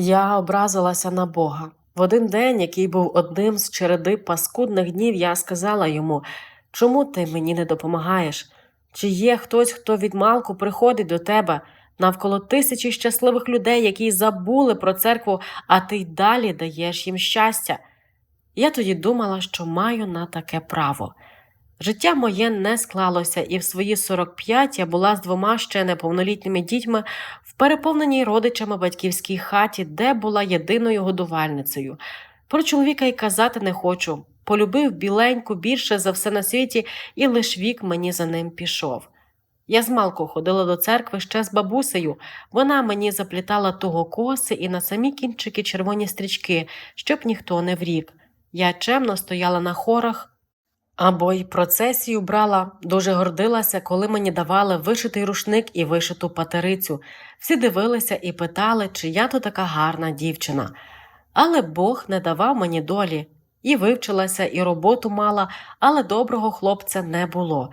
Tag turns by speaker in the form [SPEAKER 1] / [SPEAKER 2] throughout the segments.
[SPEAKER 1] Я образилася на Бога. В один день, який був одним з череди паскудних днів, я сказала йому, чому ти мені не допомагаєш? Чи є хтось, хто від малку приходить до тебе навколо тисячі щасливих людей, які забули про церкву, а ти й далі даєш їм щастя? Я тоді думала, що маю на таке право. Життя моє не склалося, і в свої 45 я була з двома ще неповнолітніми дітьми в переповненій родичами батьківській хаті, де була єдиною годувальницею. Про чоловіка й казати не хочу. Полюбив біленьку більше за все на світі, і лиш вік мені за ним пішов. Я з малку ходила до церкви ще з бабусею. Вона мені заплітала того коси і на самі кінчики червоні стрічки, щоб ніхто не врік. Я чемно стояла на хорах. Або й процесію брала, дуже гордилася, коли мені давали вишитий рушник і вишиту патерицю. Всі дивилися і питали, чи я то така гарна дівчина. Але Бог не давав мені долі. І вивчилася, і роботу мала, але доброго хлопця не було.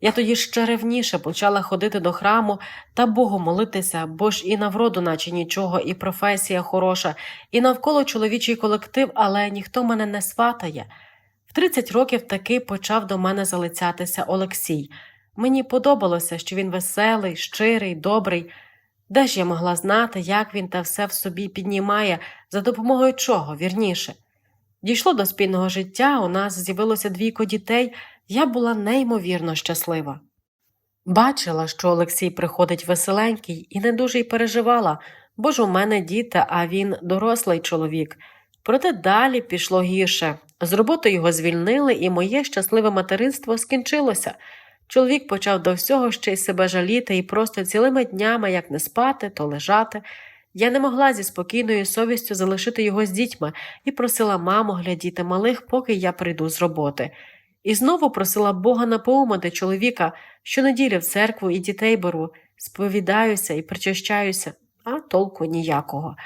[SPEAKER 1] Я тоді ще ревніше почала ходити до храму та Богу молитися, бо ж і на вроду, наче нічого, і професія хороша, і навколо чоловічий колектив, але ніхто мене не сватає. В 30 років таки почав до мене залицятися Олексій. Мені подобалося, що він веселий, щирий, добрий. Де ж я могла знати, як він та все в собі піднімає, за допомогою чого, вірніше. Дійшло до спільного життя, у нас з'явилося двійко дітей, я була неймовірно щаслива. Бачила, що Олексій приходить веселенький і не дуже й переживала, бо ж у мене діти, а він дорослий чоловік. Проте далі пішло гірше. З роботи його звільнили, і моє щасливе материнство скінчилося. Чоловік почав до всього ще й себе жаліти і просто цілими днями, як не спати, то лежати. Я не могла зі спокійною совістю залишити його з дітьми і просила маму глядіти малих, поки я прийду з роботи. І знову просила Бога напоумати чоловіка, щонеділі в церкву і дітей беру, сповідаюся і причащаюся, а толку ніякого.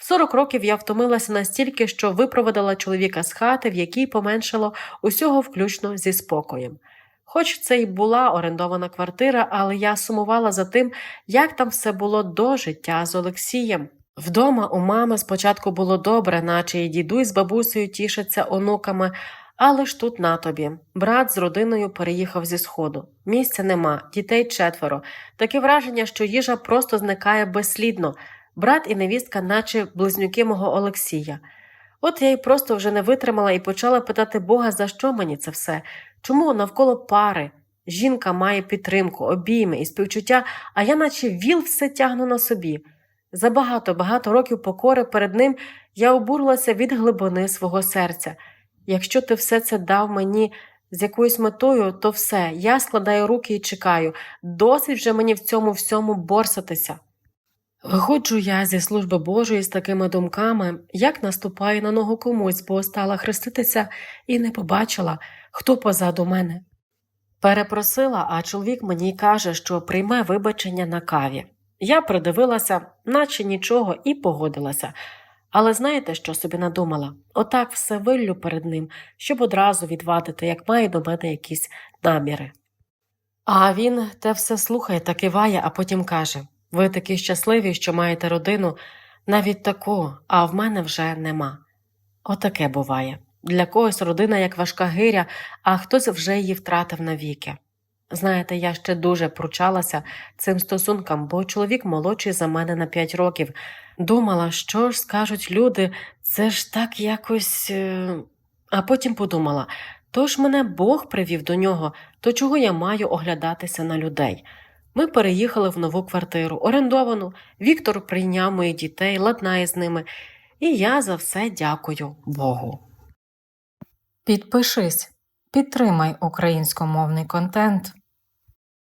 [SPEAKER 1] В 40 років я втомилася настільки, що випроводила чоловіка з хати, в якій поменшало усього включно зі спокоєм. Хоч це й була орендована квартира, але я сумувала за тим, як там все було до життя з Олексієм. Вдома у мами спочатку було добре, наче і дідусь з бабусею тішаться онуками, але ж тут на тобі. Брат з родиною переїхав зі сходу. Місця нема, дітей четверо. Таке враження, що їжа просто зникає безслідно. Брат і невістка, наче близнюки мого Олексія. От я й просто вже не витримала і почала питати Бога, за що мені це все, чому навколо пари. Жінка має підтримку, обійми і співчуття, а я, наче віл, все тягну на собі. За багато-багато років покори перед ним я обурилася від глибини свого серця. Якщо ти все це дав мені з якоюсь метою, то все, я складаю руки і чекаю. Досить вже мені в цьому всьому борсатися. Виходжу я зі служби Божої з такими думками, як наступаю на ногу комусь, бо стала хреститися і не побачила, хто позаду мене. Перепросила, а чоловік мені каже, що прийме вибачення на каві. Я придивилася, наче нічого, і погодилася. Але знаєте, що собі надумала? Отак все виллю перед ним, щоб одразу відвадити, як має до мене якісь наміри. А він те все слухає та киває, а потім каже ви такі щасливі, що маєте родину, навіть таку, а в мене вже нема. Отаке буває. Для когось родина як важка гиря, а хтось вже її втратив навіки. Знаєте, я ще дуже пручалася цим стосункам, бо чоловік молодший за мене на п'ять років. Думала, що ж скажуть люди, це ж так якось. е, А потім подумала то ж мене Бог привів до нього, то чого я маю оглядатися на людей? Ми переїхали в нову квартиру, орендовану. Віктор прийняв моїх дітей, ладнає з ними, і я за все дякую Богу.
[SPEAKER 2] Підпишись, підтримай українськомовний контент.